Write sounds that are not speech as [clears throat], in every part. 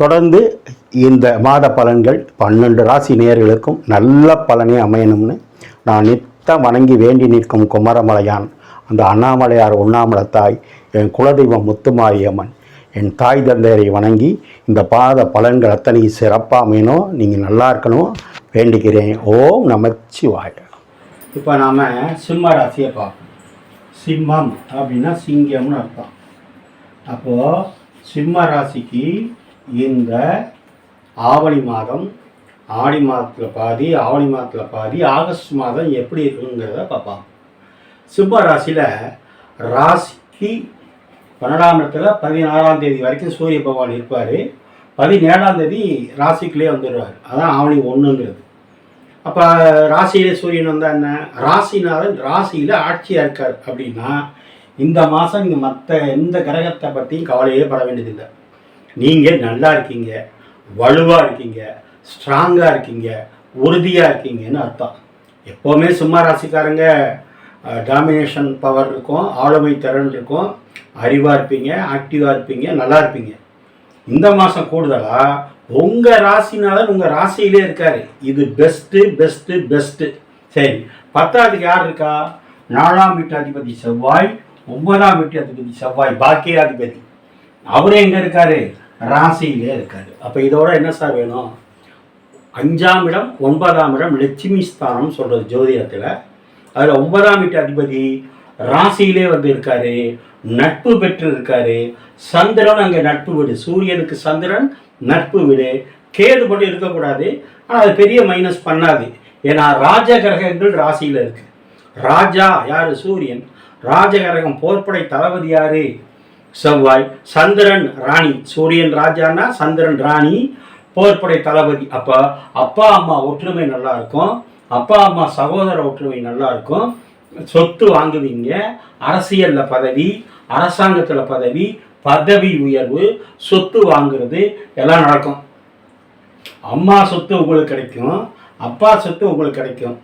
தொடர்ந்து இந்த மாத பலன்கள் பன்னெண்டு ராசி நேயர்களுக்கும் நல்ல பலனே அமையணும்னு நான் நித்தம் வணங்கி வேண்டி நிற்கும் குமரமலையான் அந்த அண்ணாமலையார் உண்ணாமலை தாய் என் குலதெய்வம் முத்துமாரியம்மன் என் தாய் தந்தையரை வணங்கி இந்த பாத பலன்கள் அத்தனை சிறப்பாக அமையணும். நீங்கள் நல்லா இருக்கணும். வேண்டிக்கிறேன் ஓம் நமச்சிவாய. இப்போ நாம் சிம்ம ராசியை பார்ப்போம். சிம்மம் அப்படின்னா சிங்கம்னு அர்த்தம். அப்போது சிம்ம ராசிக்கு இந்த ஆவணி மாதம் ஆடி மாதத்தில் பாதி ஆவணி மாதத்தில் பாதி ஆகஸ்ட் மாதம் எப்படி இருக்குங்கிறத பார்ப்போம். சிம்ம ராசியில் ராசிக்கு பன்னெண்டாம் இடத்துல பதினாறாம் தேதி வரைக்கும் சூரிய பகவான் இருப்பார். பதினேழாம் தேதி ராசிக்குள்ளே வந்துடுவார். அதான் ஆவணி ஒன்றுங்கிறது அப்போ ராசியிலே சூரியன் வந்தால் என்ன? ராசிநாதன் ராசியில் ஆட்சியாக இருக்கார் அப்படின்னா இந்த மாதம் இங்கே மற்ற எந்த கிரகத்தை பற்றியும் கவலையே பட வேண்டியதில்லை. நீங்கள் நல்லா இருக்கீங்க வலுவாக இருக்கீங்க ஸ்ட்ராங்காக இருக்கீங்க உறுதியாக இருக்கீங்கன்னு அர்த்தம். எப்போவுமே சும்மா ராசிக்காரங்க டாமினேஷன் பவர் இருக்கும் ஆளுமை திறன் இருக்கும். அறிவாக இருப்பீங்க ஆக்டிவாக இருப்பீங்க நல்லா இருப்பீங்க. இந்த மாதம் கூடுதலாக உங்கள் ராசினாலும் உங்கள் ராசியிலே இருக்காரு. இது பெஸ்ட்டு பெஸ்ட்டு பெஸ்ட்டு சரி பத்தாவதுக்கு யார் இருக்கா? நாலாம் வீட்டு அதிபதி செவ்வாய் ஒன்பதாம் வீட்டு அதிபதி செவ்வாய் பாக்கியாதிபதி. அவரே எங்கே இருக்காரு? ராசியிலே இருக்காரு. அப்போ இதோட என்ன சார் வேணும்? அஞ்சாம் இடம் ஒன்பதாம் இடம் லட்சுமி ஸ்தானம் சொல்கிறது ஜோதிடத்தில். அதில் ஒன்பதாம் வீட்டு அதிபதி ராசியிலே வந்து இருக்காரு. நட்பு பெற்று இருக்காரு. சந்திரன் அங்கே நட்பு வீடு. சூரியனுக்கு சந்திரன் நட்பு வீடு. கேது மட்டும் இருக்கக்கூடாது. ஆனால் அது பெரிய மைனஸ் பண்ணாது. ஏன்னா ராஜ கிரகங்கள் ராசியில் இருக்கு. ராஜா யாரு? சூரியன். ராஜகிரகம் போர்ப்படை தளபதி யாரு? செவ்வாய் சந்திரன் ராணி. சூரியன் ராஜானா சந்திரன் ராணி. போர்படை தளபதி. அப்போ அப்பா அம்மா ஒற்றுமை நல்லா இருக்கும். அப்பா அம்மா சகோதர ஒற்றுமை நல்லா இருக்கும். சொத்து வாங்குவீங்க. அரசியலில் பதவி அரசாங்கத்தில் பதவி பதவி உயர்வு சொத்து வாங்குறது எல்லாம் நடக்கும். அம்மா சொத்து உங்களுக்கு கிடைக்கும். அப்பா சொத்து உங்களுக்கு கிடைக்கும்.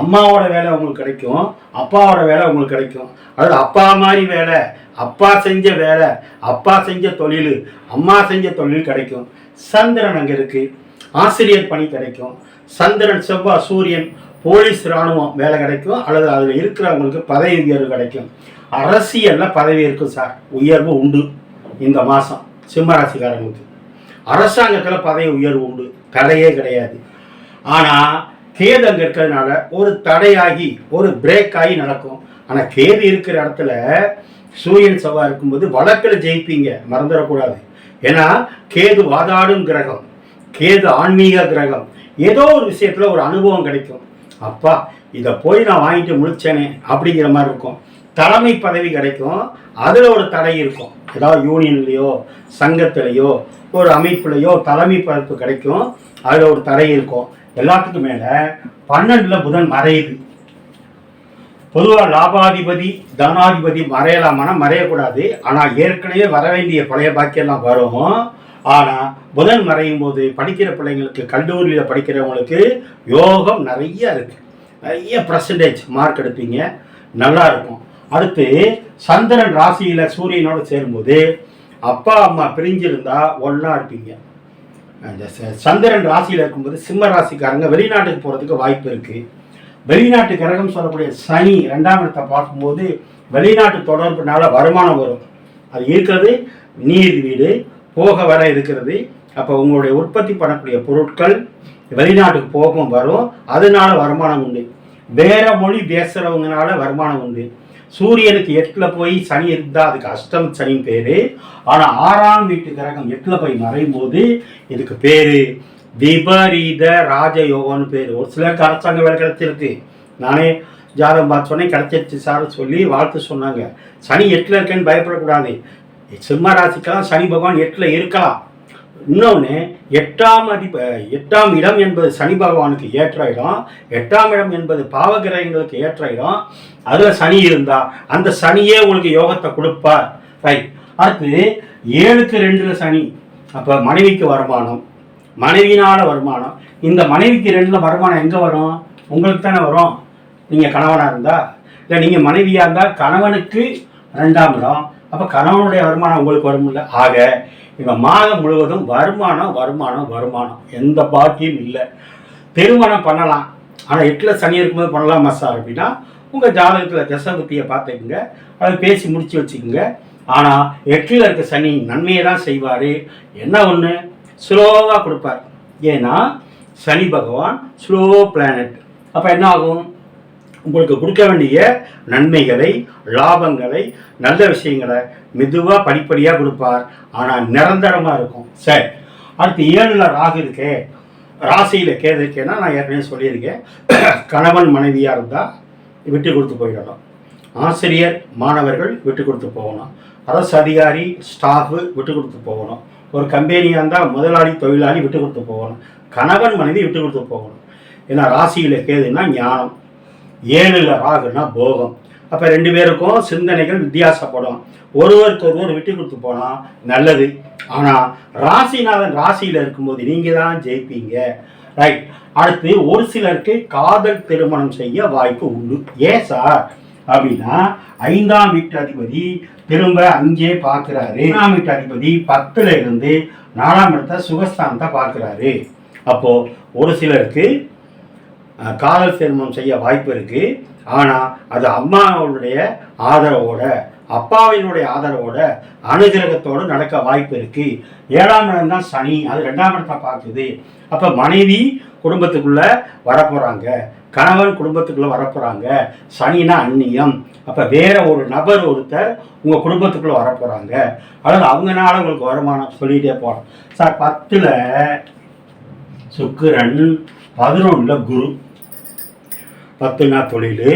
அம்மாவோட வேலை உங்களுக்கு கிடைக்கும் அப்பாவோட வேலை உங்களுக்கு கிடைக்கும். அதாவது அப்பா மாதிரி வேலை அப்பா செஞ்ச வேலை அப்பா செஞ்ச தொழில் அம்மா செஞ்ச தொழில் கிடைக்கும். சந்திரன் அங்கே இருக்குது ஆசிரியர் பணி கிடைக்கும். சந்திரன் செவ்வாய் சூரியன் போலீஸ் இராணுவம் வேலை கிடைக்கும். அல்லது அதில் இருக்கிறவங்களுக்கு பதவி உயர்வு கிடைக்கும். அரசியலில் பதவி இருக்கும் சார். உயர்வு உண்டு இந்த மாதம் சிம்மராசிக்காரங்களுக்கு. அரசாங்கத்தில் பதவி உயர்வு உண்டு. தடையே கிடையாது. ஆனால் கேது அங்கே இருக்கிறதுனால ஒரு தடையாகி ஒரு பிரேக் ஆகி நடக்கும். ஆனால் கேது இருக்கிற இடத்துல சூரியன் செவ்வாய் இருக்கும்போது வழக்கில் ஜெயிப்பீங்க. மறந்துடக்கூடாது. ஏன்னா கேது வாதாடும் கிரகம். கேது ஆன்மீக கிரகம். ஏதோ ஒரு விஷயத்தில் ஒரு அனுபவம் கிடைக்கும். அப்பா இதை போய் நான் வாங்கிட்டு முடிச்சேனே அப்படிங்கிற மாதிரி இருக்கும். தலைமை பதவி கிடைக்கும். அதில் ஒரு தடை இருக்கும். ஏதாவது யூனியன்லேயோ சங்கத்திலேயோ ஒரு அமைப்புலையோ தலைமை பதவி கிடைக்கும். அதில் ஒரு தடை இருக்கும். எல்லாத்துக்கும் மேலே பன்னெண்டில் புதன் மறையுது. பொதுவாக லாபாதிபதி தனாதிபதி மறையலாமானா மறையக்கூடாது. ஆனால் ஏற்கனவே வர வேண்டிய பழைய பாக்கியெல்லாம் வரும். ஆனால் புதன் மறையும் போது படிக்கிற பிள்ளைங்களுக்கு கல்லூரியில் படிக்கிறவங்களுக்கு யோகம் நிறைய இருக்கு. நிறைய பர்சன்டேஜ் மார்க் எடுப்பீங்க. நல்லா இருக்கும். அடுத்து சந்திரன் ராசியில் சூரியனோடு சேரும்போது அப்பா அம்மா பிரிஞ்சிருந்தா ஒன்றா இருப்பீங்க. அந்த ச- சந்திரன் ராசியில் இருக்கும்போது சிம்ம ராசிக்காரங்க வெளிநாட்டுக்கு போகிறதுக்கு வாய்ப்பு இருக்குது வெளிநாட்டு கிரகம் சொல்லக்கூடிய சனி ரெண்டாம் இடத்தை பார்க்கும்போது வெளிநாட்டு தொடர்புனால வருமானம் வரும். அது இருக்கிறது நீர் வீடு போக வர இருக்கிறது. அப்போ உங்களுடைய உற்பத்தி பண்ணக்கூடிய பொருட்கள் வெளிநாட்டுக்கு போகும் வரும். அதனால வருமானம் உண்டு. வேற மொழி பேசுகிறவங்கனால வருமானம் உண்டு. சூரியனுக்கு எட்டில் போய் சனி இருந்தால் அதுக்கு அஷ்டம் சனின்னு பேர். ஆனால் ஆறாம் வீட்டு கிரகம் எட்டில் போய் மறையும் போது இதுக்கு பேர் விபரீத ராஜயோகம்னு பேர். ஒரு சிலருக்கு அரசாங்க வேலை கிடைச்சிருக்கு. நானே ஜாதகம் பார்த்து சொன்னேன் கிடைச்சிருச்சு சார் சொல்லி வாழ்த்து சொன்னாங்க. சனி எட்டில் இருக்கேன்னு பயப்படக்கூடாது. சிம்ம ராசிக்கெல்லாம் சனி பகவான் எட்டில் இருக்கலாம். இன்னொன்று எட்டாம் அதிப எட்டாம் இடம் என்பது சனி பகவானுக்கு ஏற்ற இடம் எட்டாம் இடம் என்பது பாவகிரகங்களுக்கு ஏற்ற இடம் அதில் சனி இருந்தா அந்த சனியே உங்களுக்கு யோகத்தை கொடுப்பார். ரைட் அடுத்து ஏழுக்கு ரெண்டுல சனி அப்போ மனைவிக்கு வருமானம். மனைவினால வருமானம். இந்த மனைவிக்கு ரெண்டுல வருமானம் எங்கே வரும்? உங்களுக்கு தானே வரும். நீங்கள் கணவனாக இருந்தால் இல்லை நீங்கள் மனைவியாக இருந்தால் கணவனுக்கு ரெண்டாம் இடம். அப்போ கணவனுடைய வருமானம் உங்களுக்கு வரும்ல? ஆக இவன் மாதம் முழுவதும் வருமானம் வருமானம் வருமானம். எந்த பாக்கியும் இல்லை. திருமணம் பண்ணலாம். ஆனால் எட்டில் சனி இருக்கும்போது பண்ணலாம் சார் அப்படின்னா உங்கள் ஜாதகத்தில் தசபுத்தியை பார்த்துக்குங்க. அதை பேசி முடிச்சு வச்சுக்கோங்க. ஆனால் எட்டில் இருக்க சனி நன்மையை தான் செய்வார். என்ன ஒன்று ஸ்லோவாக கொடுப்பார். ஏன்னா சனி பகவான் ஸ்லோ பிளானட் அப்போ என்ன ஆகும்? உங்களுக்கு கொடுக்க வேண்டிய நன்மைகளை லாபங்களை நல்ல விஷயங்களை மெதுவாக படிப்படியாக கொடுப்பார். ஆனால் நிரந்தரமாக இருக்கும். சரி. அடுத்து ஏழில் ராகு இருக்கே. ராசியில் கேது இருக்கேன்னா நான் ஏற்கனவே சொல்லியிருக்கேன். [clears throat] கணவன் மனைவியாக இருந்தால் விட்டு கொடுத்து போயிடணும். ஆசிரியர் மாணவர்கள் விட்டு கொடுத்து போகணும். அரசு அதிகாரி ஸ்டாஃபு விட்டு கொடுத்து போகணும். ஒரு கம்பெனியாக இருந்தால் முதலாளி தொழிலாளி விட்டு கொடுத்து போகணும். கணவன் மனைவி விட்டு கொடுத்து போகணும். ஏன்னா ராசியில் கேதுன்னா ஞானம். ஏழில் ராகுனா போகம். அப்போ ரெண்டு பேருக்கும் சிந்தனைகள் வித்தியாசப்படும். ஒருவருக்கு ஒருவர் விட்டு கொடுத்து போனால் நல்லது. ஆனால் ராசிநாதன் ராசியில் இருக்கும்போது நீங்கள் தான் ஜெயிப்பீங்க. ரைட் அடுத்து ஒரு சிலருக்கு காதல் திருமணம் செய்ய வாய்ப்பு உண்டு. ஏன் சார்? அப்படின்னா ஐந்தாம் வீட்டு அதிபதி திரும்ப அங்கே பார்க்குறாரு. ஏழாம் வீட்டு அதிபதி பத்துல இருந்து நாலாம் இடத்த சுகஸ்தானத்தை பார்க்குறாரு. அப்போ ஒரு சிலருக்கு காதல் திருமணம் செய்ய வாய்ப்பு இருக்குது ஆனால் அது அம்மாவுடைய ஆதரவோட அப்பாவினுடைய ஆதரவோட அனுகிரகத்தோடு நடக்க வாய்ப்பு இருக்குது ஏழாம் இடம் தான் சனி அது ரெண்டாம் இடத்தை பார்க்குது. அப்போ மனைவி குடும்பத்துக்குள்ளே வரப்போகிறாங்க கணவன் குடும்பத்துக்குள்ளே வரப்போகிறாங்க சனினா அந்நியம். அப்போ வேற ஒரு நபர் ஒருத்தர் உங்கள் குடும்பத்துக்குள்ளே வரப்போகிறாங்க அல்லது அவங்கனால உங்களுக்கு வருமானம் சொல்லிகிட்டே போகலாம் சார் பத்தில் சுக்கிரன் பதினொன்றில் குரு. பத்துனா தொழில்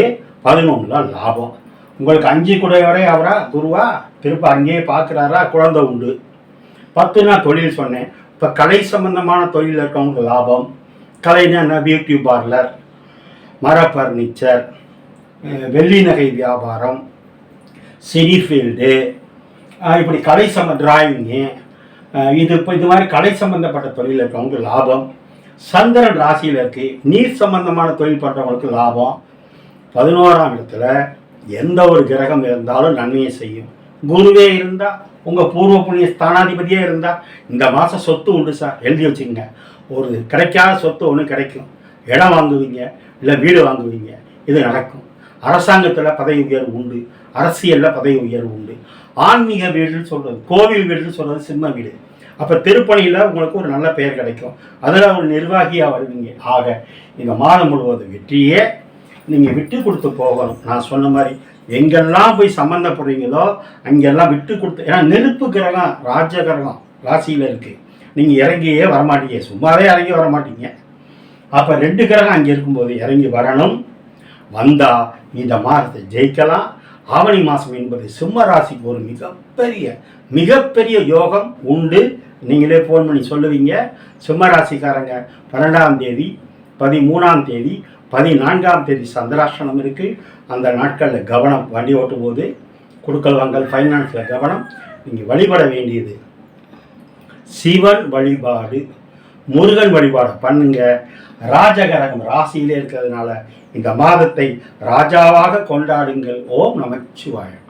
பதினொன்றில் லாபம். உங்களுக்கு அஞ்சு குடையவரே அவரா குருவா? திரும்ப அங்கேயே பார்க்குறாரா குழந்தை உண்டு. பத்துனா தொழில் சொன்னேன். இப்போ கலை சம்பந்தமான தொழில் இருக்கவங்களுக்கு லாபம். கலைனா என்ன? பியூட்டி பார்லர் மர ஃபர்னிச்சர் வெள்ளி நகை வியாபாரம் சினி ஃபீல்டு இப்படி கலை சம்ம டிராயிங்கு இது இப்போ இது மாதிரி கலை சம்மந்தப்பட்ட தொழில் இருக்கவங்களுக்கு லாபம். சந்திரன் ராசியில் இருக்கு. நீர் சம்பந்தமான தொழில் பண்ணுறவங்களுக்கு லாபம். பதினோராம் இடத்துல எந்த ஒரு கிரகம் இருந்தாலும் நன்மையை செய்யும். குருவே இருந்தால் உங்கள் பூர்வ புண்ணிய ஸ்தானாதிபதியே இருந்தால் இந்த மாதம் சொத்து உண்டு சார். எழுதி வச்சுக்கோங்க. ஒரு கிடைக்காத சொத்து ஒன்று கிடைக்கும். இடம் வாங்குவீங்க இல்லை வீடு வாங்குவீங்க இது நடக்கும். அரசாங்கத்தில் பதவி உயர்வு உண்டு. அரசியலில் பதவி உயர்வு உண்டு. ஆன்மீக வீடுன்னு சொல்கிறது கோவில் வீடுன்னு சொல்கிறது சிம்ம வீடு. அப்போ திருப்பணியில் உங்களுக்கு ஒரு நல்ல பெயர் கிடைக்கும். அதில் ஒரு நிர்வாகியாக வருவீங்க. ஆக இந்த மாதம் முழுவதும் வெற்றியே நீங்கள் விட்டு கொடுத்து போகணும். நான் சொன்ன மாதிரி எங்கெல்லாம் போய் சம்மந்தப்படுறீங்களோ அங்கெல்லாம் விட்டு கொடுத்து ஏன்னா நெருப்பு கிரகம் ராஜ கிரகம் ராசியில் இருக்குது நீங்கள் இறங்கியே வரமாட்டீங்க. சும்மாவே இறங்கி வரமாட்டீங்க. அப்போ ரெண்டு கிரகம் அங்கே இருக்கும்போது இறங்கி வரணும். வந்தால் இந்த மாதத்தை ஜெயிக்கலாம். ஆவணி மாதம் என்பது சிம்ம ராசிக்கு ஒரு மிகப்பெரிய மிகப்பெரிய யோகம் உண்டு. நீங்களே ஃபோன் பண்ணி சொல்லுவீங்க. சிம்ம ராசிக்காரங்க பன்னெண்டாம் தேதி பதிமூணாம் தேதி பதினான்காம் தேதி சந்திராஷ்டமம் இருக்குது அந்த நாட்களில் கவனம் வண்டி ஓட்டும் போது கொடுக்கல் வாங்கல் ஃபைனான்ஸில் கவனம். நீங்கள் வழிபட வேண்டியது. சிவன் வழிபாடு. முருகன் வழிபாடு பண்ணுங்க. ராஜகரகம் ராசியிலே இருக்கிறதுனால இந்த மாதத்தை ராஜாவாக கொண்டாடுங்கள். ஓம் நமச்சிவாயம்.